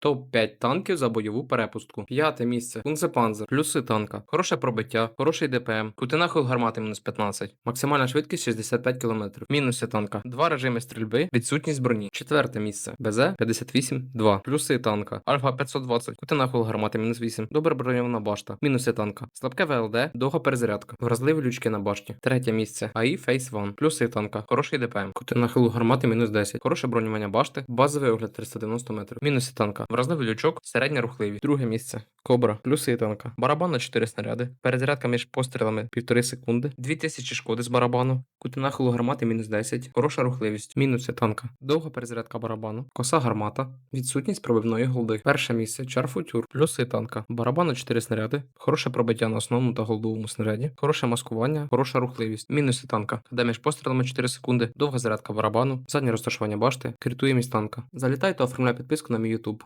Топ-5 танків за бойову перепустку. П'яте місце. Кунзепанзер. Плюси танка. Хороше пробиття, хороший ДПМ. Кутинахил гармати мінус 15. Максимальна швидкість 65 км. Мінуси танка. Два режими стрільби. Відсутність броні. Четверте місце. БЗ 58 2. Плюси танка. Альфа 520. Кутинахил гармати мінус 8. Добре броньована башта. Мінуси танка. Слабке ВЛД. Довга перезарядка. Вразливі лючки на башті. Третє місце. АІ Фейс Ван. Плюси танка. Хороший ДПМ. Кутинахил гармати мінус 10. Хороше бронювання башти. Базовий огляд 390 метрів. Мінуси танка. Вразливий лючок. Середня рухливість. Друге місце. Кобра. Плюси танка. Барабан на 4 снаряди. Перезарядка між пострілами 1,5 секунди. 2000 шкоди з барабану. Кутинахилу гармати мінус 10. Хороша рухливість. Мінуси танка. Довга перезарядка барабану. Коса гармата. Відсутність пробивної голди. Перше місце. Чарфутюр. Плюси танка. Барабан на 4 снаряди. Хороше пробиття на основному та голдовому снаряді. Хороше маскування. Хороша рухливість. Мінуси танка. Де між пострілами 4 секунди. Довга зарядка барабану. Заднє розташування башти. Критуємість танка. Залітай та оформляй підписку на мій YouTube.